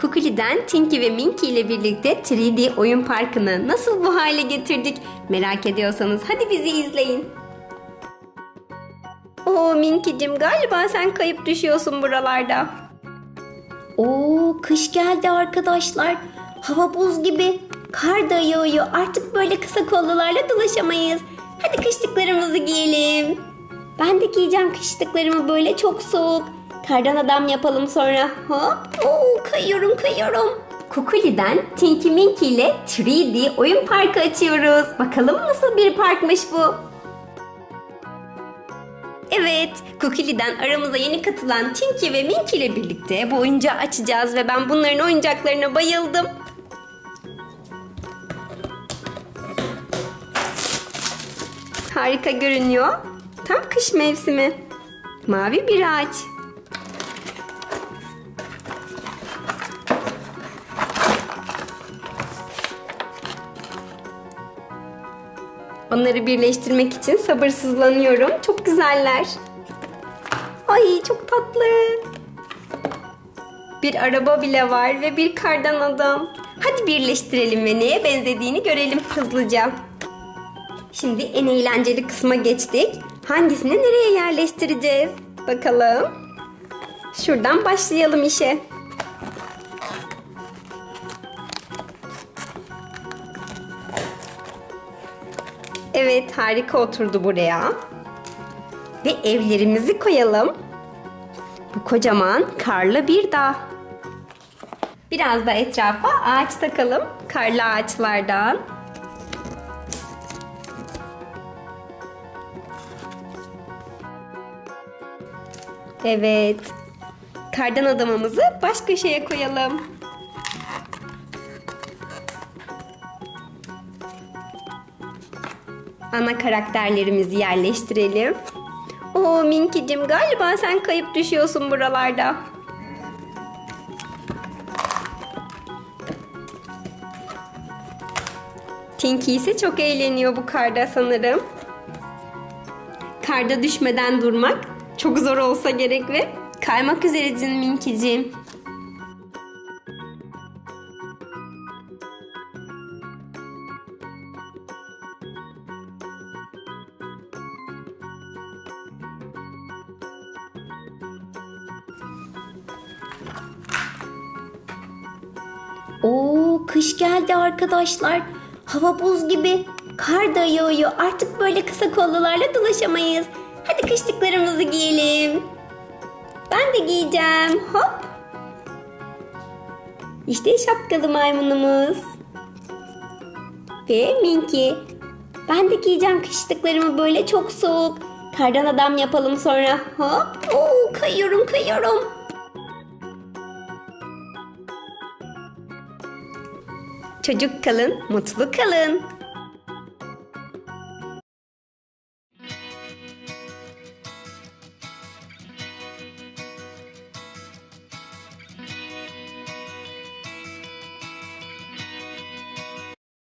Kukuli'den Tinky ve Minky ile birlikte 3D oyun parkını nasıl bu hale getirdik? Merak ediyorsanız hadi bizi izleyin. Oo Minky'cim galiba sen kayıp düşüyorsun buralarda. Oo kış geldi arkadaşlar. Hava buz gibi. Kar da yağıyor. Artık böyle kısa kollularla dolaşamayız. Hadi kışlıklarımızı giyelim. Ben de giyeceğim kışlıklarımı böyle çok soğuk. Kardan adam yapalım sonra. Hop. Oo, kayıyorum kayıyorum. Kukuli'den Tinky Minky ile 3D oyun parkı açıyoruz. Bakalım nasıl bir parkmış bu. Evet, Kukili'den aramıza yeni katılan Tinky ve Minky ile birlikte bu oyuncağı açacağız ve ben bunların oyuncaklarına bayıldım. Harika görünüyor. Tam kış mevsimi. Mavi bir ağaç. Onları birleştirmek için sabırsızlanıyorum. Çok güzeller. Ay çok tatlı. Bir araba bile var ve bir kardan adam. Hadi birleştirelim ve neye benzediğini görelim hızlıca. Şimdi en eğlenceli kısma geçtik. Hangisini nereye yerleştireceğiz? Bakalım. Şuradan başlayalım işe. Evet harika oturdu buraya. Ve evlerimizi koyalım. Bu kocaman karlı bir dağ. Biraz da etrafa ağaç takalım. Karlı ağaçlardan. Evet. Kardan adamımızı baş köşeye koyalım. Ana karakterlerimizi yerleştirelim. Oo Minky'cim galiba sen kayıp düşüyorsun buralarda. Tinky ise çok eğleniyor bu karda sanırım. Karda düşmeden durmak çok zor olsa gerek ve kaymak üzeresin Minky'cim. Kış geldi arkadaşlar. Hava buz gibi. Kar da yağıyor. Artık böyle kısa kollularla dolaşamayız. Hadi kışlıklarımızı giyelim. Ben de giyeceğim. Hop. İşte şapkalı maymunumuz. Ve Minky. Ben de giyeceğim kışlıklarımı böyle çok soğuk. Kardan adam yapalım sonra. Hop. Oo, kayıyorum kayıyorum. Çocuk kalın, mutlu kalın.